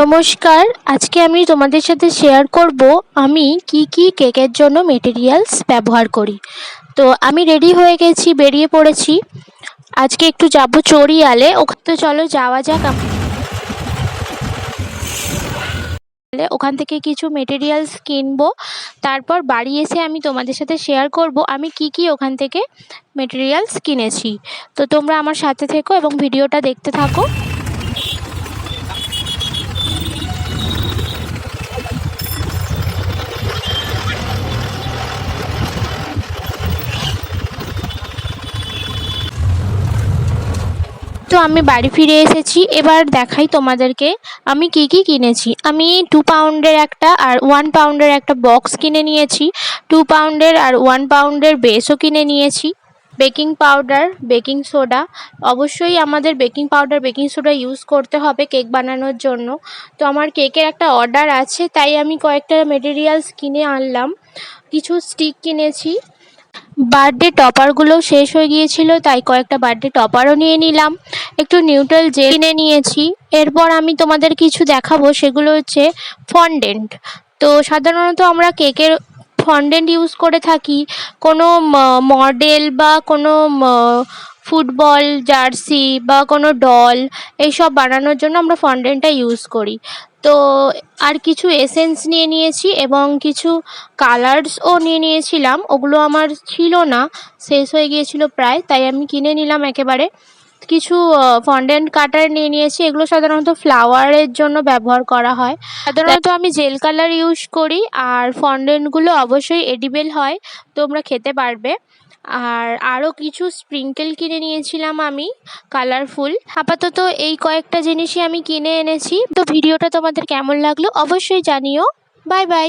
নমস্কার, আজকে আমি তোমাদের সাথে শেয়ার করব আমি কি কি কেকের জন্য মেটেরিয়ালস ব্যবহার করি। তো আমি রেডি হয়ে গেছি, বেরিয়ে পড়েছি। আজকে একটু যাব চড়িয়ালে, ওখান তো চলো যাওয়া যাক ওখান থেকে কিছু মেটেরিয়ালস কিনবো। তারপর বাড়ি এসে আমি তোমাদের সাথে শেয়ার করব আমি কি কি ওখান থেকে মেটেরিয়ালস কিনেছি। তো তোমরা আমার সাথে থেকো এবং ভিডিওটা দেখতে থাকো। তো আমি বাড়ি ফিরে এসেছি। এবার দেখাই তোমাদেরকে আমি কি কি কিনেছি। আমি টু পাউন্ডের একটা আর ওয়ান পাউন্ডের একটা বক্স কিনে নিয়েছি। টু পাউন্ডের আর ওয়ান পাউন্ডের বেসও কিনে নিয়েছি। বেকিং পাউডার বেকিং সোডা অবশ্যই আমাদের baking powder baking soda use করতে হবে কেক বানানোর জন্য। তো আমার কেকের একটা অর্ডার আছে, তাই আমি কয়েকটা মেটেরিয়ালস কিনে আনলাম। কিছু স্টিক কিনেছি। বার্থডে টপারগুলোও শেষ হয়ে গিয়েছিল, তাই কয়েকটা বার্থডে টপারও নিয়ে নিলাম। একটু নিউট্রাল জেল কিনে নিয়েছি। এরপর আমি তোমাদের কিছু দেখাবো, সেগুলো হচ্ছে ফন্ডেন্ট। তো সাধারণত আমরা কেকের ফন্ডেন্ট ইউজ করে থাকি। কোনো মডেল বা কোনো ফুটবল, জার্সি বা কোনো ডল এইসব বানানোর জন্য আমরা ফন্ডেন্টটা ইউজ করি। তো আর কিছু এসেন্স নিয়ে নিয়েছি এবং কিছু কালার্সও নিয়ে নিয়েছিলাম। ওগুলো আমার ছিল না, শেষ হয়ে গিয়েছিল প্রায়, তাই আমি কিনে নিলাম একেবারে। কিছু ফন্ডেন্ট কাটার নিয়ে নিয়েছি। এগুলো সাধারণত ফ্লাওয়ারের জন্য ব্যবহার করা হয়। সাধারণত আমি জেল কালার ইউজ করি আর ফন্ডেন্টগুলো অবশ্যই এডিবেল হয়, তোমরা খেতে পারবে। আর আরও কিছু স্প্রিঙ্কেল কিনে নিয়েছিলাম আমি কালারফুল আপাতত এই কয়েকটা জিনিসই আমি কিনে এনেছি। তো ভিডিওটা তোমাদের কেমন লাগল অবশ্যই জানিও। Bye bye